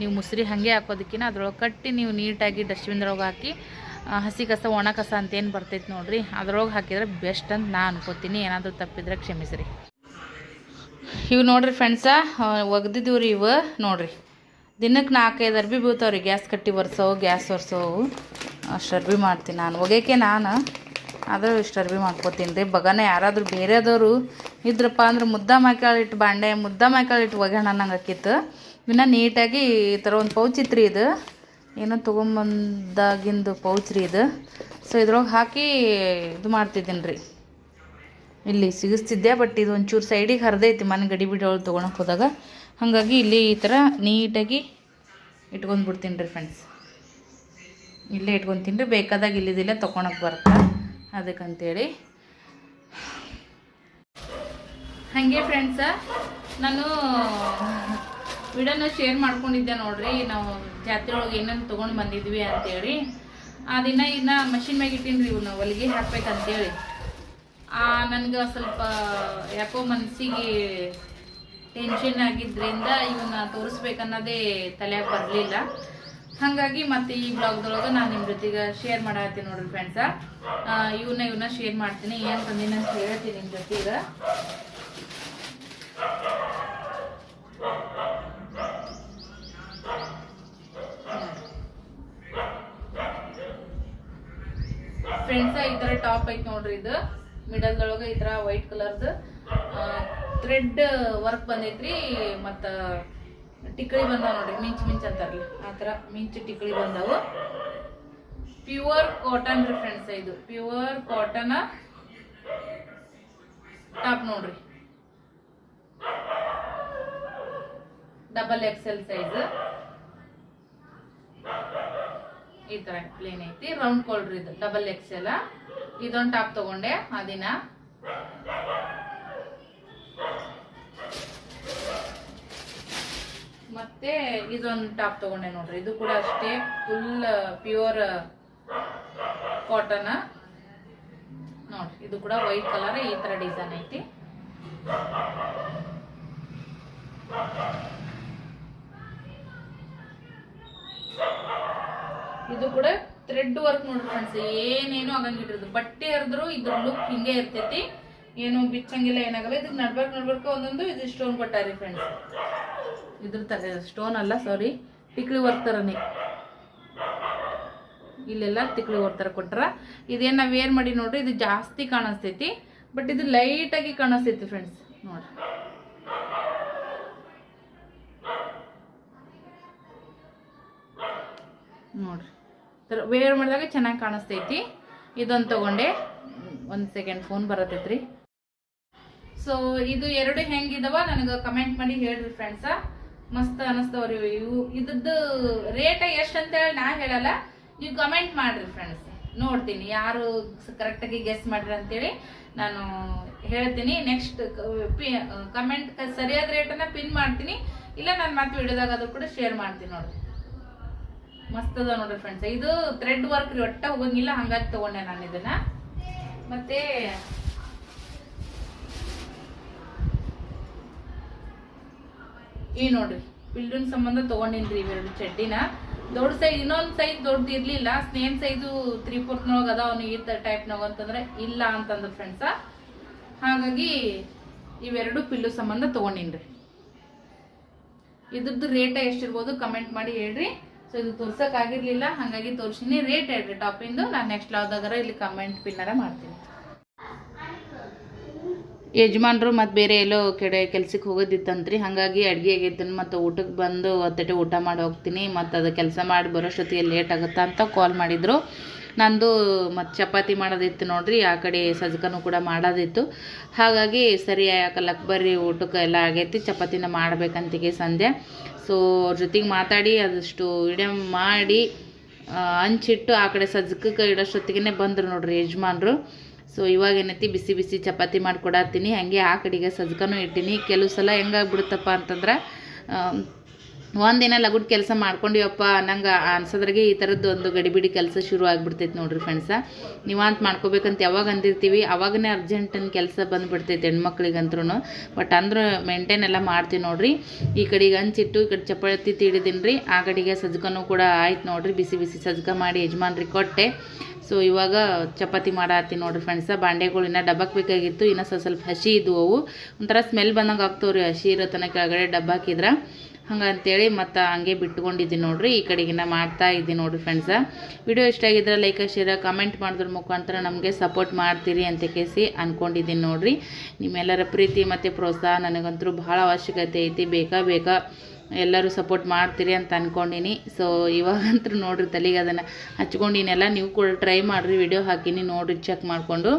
ನೀವು ಮುಸ್ರಿ ಹಾಗೆ ಹಾಕೋದಕ್ಕಿಂತ ಅದ್ರೊಳಗೆ ಕಟ್ಟಿ ನೀವು ನೀಟಾಗಿ ಡಸ್ಟ್ಬಿನ್ದೊಳಗೆ ಹಾಕಿ ಹಸಿ ಕಸ, ಒಣ ಕಸ ಅಂತೇನು ಬರ್ತೈತೆ ನೋಡಿರಿ, ಅದ್ರೊಳಗೆ ಹಾಕಿದ್ರೆ ಬೆಸ್ಟ್ ಅಂತ ನಾನು ಅನ್ಕೋತೀನಿ. ಏನಾದರೂ ತಪ್ಪಿದ್ರೆ ಕ್ಷಮಿಸ್ರಿ. ಇವು ನೋಡ್ರಿ ಫ್ರೆಂಡ್ಸ ರೀ ಇವು, ನೋಡಿರಿ. ದಿನಕ್ಕೆ ನಾಲ್ಕೈದು ಅರ್ಬಿ ಬೀಳ್ತಾವ್ರಿ ಗ್ಯಾಸ್ ಕಟ್ಟಿ ಒರೆಸೋವು ಗ್ಯಾಸ್ ಒರೆಸೋವು ಅಷ್ಟು ಅರ್ಬಿ ಮಾಡ್ತೀನಿ ನಾನು. ಒಗೆಕೆ ನಾನು, ಆದರೂ ಇಷ್ಟು ಅರ್ಬಿ ಮಾಡ್ಕೊತೀನಿ ರೀ. ಬಗನ ಯಾರಾದರೂ ಬೇರೆದವರು ಇದ್ರಪ್ಪ ಅಂದ್ರೆ ಮುದ್ದ ಇಟ್ಟು ಬಾಂಡೆ, ಮುದ್ದ ಇಟ್ಟು ಒಗ್ಯಾಣ ನಂಗೆ ಆಕಿತ್ತು. ಇನ್ನು ನೀಟಾಗಿ ಈ ಥರ ಒಂದು ಪೌಚ್ ಇತ್ತು ಇದು. ಏನೋ ತೊಗೊಂಬಂದಾಗಿಂದು ಪೌಚ್ ರೀ ಇದು. ಸೊ ಇದ್ರೊಳಗೆ ಹಾಕಿ ಇದು ಮಾಡ್ತಿದ್ದೀನಿ ರೀ. ಇಲ್ಲಿ ಸಿಗಿಸ್ತಿದ್ದೆ ಬಟ್ ಇದು ಒಂಚೂರು ಸೈಡಿಗೆ ಹರಿದೈತಿ, ಮನೆ ಗಡಿ ಬಿಡೋಳು ತೊಗೊಳಕ್ಕೆ ಹೋದಾಗ. ಹಾಗಾಗಿ ಇಲ್ಲಿ ಈ ಥರ ನೀಟಾಗಿ ಇಟ್ಕೊಂಡ್ಬಿಡ್ತೀನಿ ರೀ ಫ್ರೆಂಡ್ಸ್ ಇಲ್ಲೇ ಇಟ್ಕೊತೀನಿ ರೀ, ಬೇಕಾದಾಗ ಇಲ್ಲಿದಿಲ್ಲ ತೊಗೊಳಕ್ಕೆ ಬರ್ತಾ ಅದಕ್ಕಂತೇಳಿ. ಹಾಗೆ ಫ್ರೆಂಡ್ಸ ನಾನು ವಿಡಿಯೋನ ಶೇರ್ ಮಾಡ್ಕೊಂಡಿದ್ದೆ ನೋಡ್ರಿ. ನಾವು ಜಾತ್ರೆ ಒಳಗೆ ಏನೇನು ತೊಗೊಂಡು ಬಂದಿದ್ವಿ ಅಂತೇಳಿ. ಆ ದಿನ ಇನ್ನ ಮಷಿನ್ ಮ್ಯಾಗ ಇಟ್ಟಿನ್ರಿ ರೀ ನಾವು ಹೊಲಿಗೆ ಹಾಕ್ಬೇಕಂತೇಳಿ. ನನಗೆ ಸ್ವಲ್ಪ ಯಾಕೋ ಮನಸ್ಸಿಗೆ ಟೆನ್ಷನ್ ಆಗಿದ್ದರಿಂದ ಇವನ್ನ ತೋರಿಸ್ಬೇಕನ್ನೋದೇ ತಲೆಯಾಗ ಬರಲಿಲ್ಲ. ಹಾಗಾಗಿ ಮತ್ತೆ ಈ ಬ್ಲಾಗ್ದೊಳಗೆ ನಾನು ನಿಮ್ಮ ಜೊತೆಗೆ ಶೇರ್ ಮಾಡತ್ತೀನಿ ನೋಡ್ರಿ ಫ್ರೆಂಡ್ಸ ಇವನ್ನ ಇವನ್ನ ಶೇರ್ ಮಾಡ್ತೀನಿ. ಏನು ತಂದಿನ ಅಂತ ಹೇಳ್ತೀನಿ ನಿಮ್ಮ ಜೊತೆಗೆ. ಫ್ರೆಂಡ್ಸ ಈ ಥರ ಟಾಪ್ ಐತೆ ನೋಡ್ರಿ ಇದು. ಮಿಡಲ್ದೊಳಗೆ ಈ ಥರ ವೈಟ್ ಕಲರ್ದು ಥ್ರೆಡ್ ವರ್ಕ್ ಬಂದೈತ್ರಿ, ಮತ್ತ ಟಿಕ್ಳಿ ಬಂದಾವ ನೋಡ್ರಿ, ಮಿಂಚ್ ಮಿಂಚ್ ಅಂತಾರಲ್ಲ, ಆ ಥರ ಮಿಂಚು ಟಿಕ್ಳಿ ಬಂದಾವು. ಪ್ಯೂರ್ ಕಾಟನ್ ರೀ ಫ್ರೆಂಡ್ಸ್ ಇದು. ಪ್ಯೂರ್ ಕಾಟನ್ ಟಾಪ್ ನೋಡ್ರಿ. ಡಬಲ್ ಎಕ್ಸ್ ಎಲ್ ಸೈಜ್ ಈ ತರ ಪ್ಲೇನ್ ಐತಿ. ರೌಂಡ್ ಕೋಲ್ಡ್ರ್ ಇದು. ಡಬಲ್ ಎಕ್ಸೆಲ್ ಇದೊಂದು ಟಾಪ್ ತಗೊಂಡೆ. ಆ ದಿನ ಮತ್ತೆ ಇದೊಂದು ಟಾಪ್ ತಗೊಂಡೆ ನೋಡ್ರಿ. ಇದು ಕೂಡ ಅಷ್ಟೇ ಫುಲ್ ಪ್ಯೂರ್ ಕಾಟನ್ ನೋಡ್ರಿ, ಇದು ಕೂಡ ವೈಟ್ ಕಲರ್ ಈ ತರ ಡಿಸೈನ್ ಐತಿ. ಇದು ಕೂಡ ಥ್ರೆಡ್ ವರ್ಕ್ ನೋಡ್ರಿ ಫ್ರೆಂಡ್ಸ್ ಏನೇನು ಆಗಂಗಿಲ್ಲ ಬಟ್ಟೆ ಹರಿದ್ರು ಇದ್ರ ಲುಕ್ ಹಿಂಗೆ ಇರ್ತೈತಿ. ಏನು ಬಿಚ್ಚಂಗಿಲ್ಲ, ಏನಾಗಲ್ಲ. ಇದಕ್ಕೆ ನಡ್ಬೇಕು ನಡ್ಬೇಕು ಒಂದೊಂದು ಇದು ಸ್ಟೋನ್ ಕೊಟ್ಟಾರಿ ಫ್ರೆಂಡ್ಸ್ ಇದ್ರ ತರ ಸ್ಟೋನ್ ಅಲ್ಲ ಸಾರಿ ತಿಕ್ಳಿ ವರ್ಕ್ ತರನೇ. ಇಲ್ಲೆಲ್ಲ ತಿಕ್ಳಿ ವರ್ಕ್ ತರ ಕೊಟ್ರ. ಇದೇನು ನಾವ್ ಏನ್ ಮಾಡಿ ನೋಡ್ರಿ, ಇದು ಜಾಸ್ತಿ ಕಾಣಿಸ್ತೈತಿ. ಬಟ್ ಇದು ಲೈಟ್ ಆಗಿ ಕಾಣಿಸ್ತೈತಿ ಫ್ರೆಂಡ್ಸ್ ನೋಡ್ರಿ. ನೋಡ್ರಿ. ವೇರ್ ಮಾಡಿದಾಗ ಚೆನ್ನಾಗಿ ಕಾಣಿಸ್ತೈತಿ ಇದೊಂದು ತಗೊಂಡೆ. ಒಂದು ಸೆಕೆಂಡ್ ಫೋನ್ ಬರತೈತ್ರಿ. ಸೊ ಇದು ಎರಡು ಹೆಂಗಿದವ? ನನಗೆ ಕಮೆಂಟ್ ಮಾಡಿ ಹೇಳ್ರಿ ಫ್ರೆಂಡ್ಸ ಮಸ್ತ್ ಅನಿಸ್ತವ್ರಿ ಇವು. ಇದ್ರದ್ದು ರೇಟ್ ಎಷ್ಟು ಅಂತೇಳಿ ನಾ ಹೇಳಲ್ಲ. ನೀವು ಕಮೆಂಟ್ ಮಾಡ್ರಿ ಫ್ರೆಂಡ್ಸ್ ನೋಡ್ತೀನಿ. ಯಾರು ಕರೆಕ್ಟಾಗಿ ಗೆಸ್ ಮಾಡ್ರಿ ಅಂತೇಳಿ ನಾನು ಹೇಳ್ತೀನಿ. ನೆಕ್ಸ್ಟ್ ಕಮೆಂಟ್ ಸರಿಯಾದ ರೇಟನ್ನ ಪಿನ್ ಮಾಡ್ತೀನಿ. ಇಲ್ಲ, ನಾನು ಮತ್ತೆ ವಿಡಿಯೋದಾಗ ಅದು ಕೂಡ ಶೇರ್ ಮಾಡ್ತೀನಿ ನೋಡ್ರಿ. ಮಸ್ತ್ ಅದ ನೋಡ್ರಿ ಫ್ರೆಂಡ್ಸ್ ಇದು ಥ್ರೆಡ್ ವರ್ಕ್ ರೀ, ಒಟ್ಟ ಹೋಗಂಗಿಲ್ಲ, ಹಂಗಾಗಿ ತಗೊಂಡೆ ನಾನು ಇದನ್ನ. ಮತ್ತೆ ಈ ನೋಡ್ರಿ ಪಿಲ್ಡನ್ ಸಂಬಂಧ ತಗೊಂಡಿನ್ರಿ ಇವೆರಡು ಚಡ್ಡಿನ. ದೊಡ್ಡ ಸೈಜ್ ಇನ್ನೊಂದು ಸೈಜ್ ದೊಡ್ಡದು ಇರ್ಲಿಲ್ಲ ಸ್ನೇಮ್ ಸೈಜು ತ್ರೀ ಫೋರ್ತ್ನೊಳಗೆ ಅವನು ಈ ಟೈಪ್ನಾಗ ಅಂತಂದ್ರೆ ಇಲ್ಲ ಅಂತಂದ್ರೆ ಫ್ರೆಂಡ್ಸ ಹಾಗಾಗಿ ಇವೆರಡು ಪಿಲ್ಲು ಸಂಬಂಧ ತಗೊಂಡಿನ್ರಿ. ಇದ್ರದ್ದು ರೇಟ ಎಷ್ಟಿರ್ಬೋದು ಕಮೆಂಟ್ ಮಾಡಿ ಹೇಳ್ರಿ. ಸೊ ಇದು ತೋರ್ಸಕ್ ಆಗಿರ್ಲಿಲ್ಲ. ಹಾಗಾಗಿ ತೋರ್ಸಿನಿ. ರೇಟ್ ಹೇಳ್ರಿ ಟಾಪಿಂದು ನಾನು ನೆಕ್ಸ್ಟ್ ಯಾವ್ದಾಗಾರ ಇಲ್ಲಿ ಕಮೆಂಟ್ ಪಿನ್ನರ ಮಾಡ್ತೀನಿ. ಯಜಮಾನ್ರು ಮತ್ತು ಬೇರೆ ಎಲ್ಲೋ ಕಡೆ ಕೆಲ್ಸಕ್ಕೆ ಹೋಗೋದಿತ್ತಂತ್ರಿ. ಹಾಗಾಗಿ ಅಡುಗೆ ಆಗೈತನ್ ಮತ್ತು ಊಟಕ್ಕೆ ಬಂದು ಒತ್ತಟೆ ಊಟ ಮಾಡಿ ಹೋಗ್ತೀನಿ. ಮತ್ತು ಅದು ಕೆಲಸ ಮಾಡಿ ಬರೋಷ್ಟೊತ್ತಿಗೆ ಲೇಟ್ ಆಗುತ್ತಾ ಅಂತ ಕಾಲ್ ಮಾಡಿದರು. ನಂದು ಮತ್ತು ಚಪಾತಿ ಮಾಡೋದಿತ್ತು ನೋಡ್ರಿ. ಆ ಕಡೆ ಸಜ್ಕನೂ ಕೂಡ ಮಾಡೋದಿತ್ತು. ಹಾಗಾಗಿ ಸರಿ ಯಾಕಲ್ಲಕ್ಕೆ ಬರ್ರಿ. ಊಟಕ್ಕೆ ಎಲ್ಲ ಆಗೈತಿ. ಚಪಾತಿನ ಮಾಡ್ಬೇಕಂತಿಗೆ ಸಂಧ್ಯಾ. ಸೊ ಅವ್ರ ಜೊತೆಗೆ ಮಾತಾಡಿ, ಅದಷ್ಟು ಇಡಿಯಮ್ ಮಾಡಿ ಹಂಚಿಟ್ಟು ಆ ಕಡೆ ಸಜ್ಕಕ್ಕೆ ಇಡೋಷ್ಟೊತ್ತಿಗೆ ಬಂದರು ನೋಡ್ರಿ ಯಜಮಾನ್ರು. ಸೊ ಇವಾಗ ಏನೈತಿ, ಬಿಸಿ ಬಿಸಿ ಚಪಾತಿ ಮಾಡಿಕೊಡತ್ತೀನಿ. ಹಾಗೆ ಆ ಕಡೆಗೆ ಸಜ್ಕನೂ ಇಟ್ಟಿನಿ. ಕೆಲವು ಸಲ ಹೆಂಗಾಗ್ಬಿಡುತ್ತಪ್ಪ ಅಂತಂದ್ರೆ ಒಂದಿನ ಲಗುಡ್ ಕೆಲಸ ಮಾಡ್ಕೊಂಡಿವಪ್ಪ ನಂಗೆ ಅನ್ಸೋದ್ರಾಗೆ ಈ ಥರದ್ದು ಒಂದು ಗಡಿಬಿಡಿ ಕೆಲಸ ಶುರು ಆಗಿಬಿಡ್ತೈತೆ ನೋಡ್ರಿ ಫ್ರೆಂಡ್ಸ ನೀವಂತ ಮಾಡ್ಕೋಬೇಕಂತ ಯಾವಾಗ ಅಂದಿರ್ತೀವಿ, ಅವಾಗನೇ ಅರ್ಜೆಂಟನ್ ಕೆಲಸ ಬಂದ್ಬಿಡ್ತೈತೆ ಹೆಣ್ಮಕ್ಳಿಗಂತ್ರೂ ಬಟ್ ಅಂದರೂ ಮೇಂಟೈನ್ ಎಲ್ಲ ಮಾಡ್ತೀವಿ ನೋಡ್ರಿ. ಈ ಕಡೆಗೆ ಹಂಚಿಟ್ಟು ಈ ಕಡೆ ಚಪಾತಿ ತೀಡಿದೀನಿ ರೀ ಆ ಕಡೆಗೆ ಸಜ್ಕನೂ ಕೂಡ ಆಯ್ತು ನೋಡ್ರಿ. ಬಿಸಿ ಬಿಸಿ ಸಜ್ಕ ಮಾಡಿ ಯಜಮಾನ್ರಿಗೆ ಕೊಟ್ಟೆ. ಸೊ ಇವಾಗ ಚಪಾತಿ ಮಾಡಾತಿ ನೋಡ್ರಿ ಫ್ರೆಂಡ್ಸ ಬಾಂಡೆಗಳು ಇನ್ನೂ ಡಬ್ಬಕ್ಕೆ ಬೇಕಾಗಿತ್ತು. ಇನ್ನೂ ಸ್ವಲ್ಪ ಸ್ವಲ್ಪ ಹಸಿ ಇದ್ವು ಅವು. ಒಂಥರ ಸ್ಮೆಲ್ ಬಂದಂಗೆ ಆಗ್ತಾವೆ ರೀ ಹಸಿ ಇರೋ ತನಕ. ಕೆಳಗಡೆ ಡಬ್ಬ ಹಾಕಿದ್ರೆ. ಹಂಗಂತೇಳಿ ಮತ್ತು ಹಂಗೆ ಬಿಟ್ಕೊಂಡಿದ್ದೀನಿ ನೋಡಿರಿ, ಈ ಕಡೆಗಿನ ಮಾಡ್ತಾ ಇದ್ದೀನಿ ನೋಡಿರಿ ಫ್ರೆಂಡ್ಸ ವಿಡಿಯೋ ಇಷ್ಟ ಆಗಿದ್ರೆ ಲೈಕ್ ಶೇರ ಕಮೆಂಟ್ ಮಾಡಿದ್ರ ಮುಖಾಂತರ ನಮಗೆ ಸಪೋರ್ಟ್ ಮಾಡ್ತೀರಿ ಅಂತ ಕೇಸಿ ಅಂದ್ಕೊಂಡಿದ್ದೀನಿ ನೋಡಿರಿ. ನಿಮ್ಮೆಲ್ಲರ ಪ್ರೀತಿ ಮತ್ತು ಪ್ರೋತ್ಸಾಹ ನನಗಂತೂ ಭಾಳ ಅವಶ್ಯಕತೆ ಐತಿ. ಬೇಕಾ ಬೇಕಾ. ಎಲ್ಲರೂ ಸಪೋರ್ಟ್ ಮಾಡ್ತೀರಿ ಅಂತ ಅಂದ್ಕೊಂಡಿನಿ ಸೊ ಇವಾಗಂತೂ ನೋಡ್ರಿ ತಲೆಗೆ ಅದನ್ನು ಹಚ್ಕೊಂಡಿನೆಲ್ಲ. ನೀವು ಕೂಡ ಟ್ರೈ ಮಾಡಿರಿ ವಿಡಿಯೋ ಹಾಕಿನಿ, ನೋಡಿರಿ ಚೆಕ್ ಮಾಡಿಕೊಂಡು.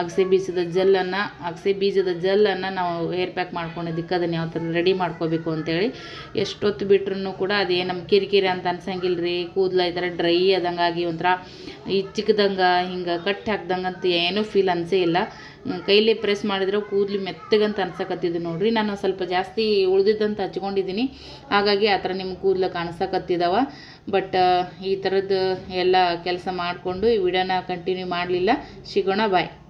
ಅಗಸೆ ಬೀಜದ ಜೆಲ್ಲನ್ನು, ಅಗಸೆ ಬೀಜದ ಜೆಲ್ಲನ್ನು ನಾವು ಏರ್ ಪ್ಯಾಕ್ ಮಾಡ್ಕೊಂಡಿದ್ದಕ್ಕೆ ಅದನ್ನು ಯಾವ ಥರ ರೆಡಿ ಮಾಡ್ಕೋಬೇಕು ಅಂತೇಳಿ. ಎಷ್ಟೊತ್ತು ಬಿಟ್ರೂ ಕೂಡ ಅದೇ ನಮ್ಮ ಕಿರಿಕಿರಿ ಅಂತ ಅನ್ಸಂಗಿಲ್ಲ ರೀ ಕೂದಲ ಈ ಡ್ರೈ ಆದಂಗಾಗಿ ಒಂಥರ ಈ ಚಿಕ್ಕದಂಗೆ ಹಿಂಗೆ ಕಟ್ ಹಾಕ್ದಂಗೆ ಅಂತ ಏನೂ ಫೀಲ್ ಅನಿಸೇ ಇಲ್ಲ. ಕೈಲಿ ಪ್ರೆಸ್ ಮಾಡಿದ್ರೆ ಕೂದಲು ಮೆತ್ತಗಂತ ಅನ್ಸಕತ್ತಿದ್ದು ನೋಡಿರಿ. ನಾನು ಸ್ವಲ್ಪ ಜಾಸ್ತಿ ಉಳ್ದಿದ್ದಂತ ಹಚ್ಕೊಂಡಿದ್ದೀನಿ. ಹಾಗಾಗಿ ಆ ಥರ ನಿಮ್ಮ ಕೂದಲು ಕಾಣಿಸಕತ್ತಿದಾವ. ಬಟ್ ಈ ಥರದ್ದು ಎಲ್ಲ ಕೆಲಸ ಮಾಡಿಕೊಂಡು ಈ ವಿಡಿಯೋನ ಕಂಟಿನ್ಯೂ ಮಾಡಲಿಲ್ಲ. ಸಿಗೋಣ ಬಾಯ್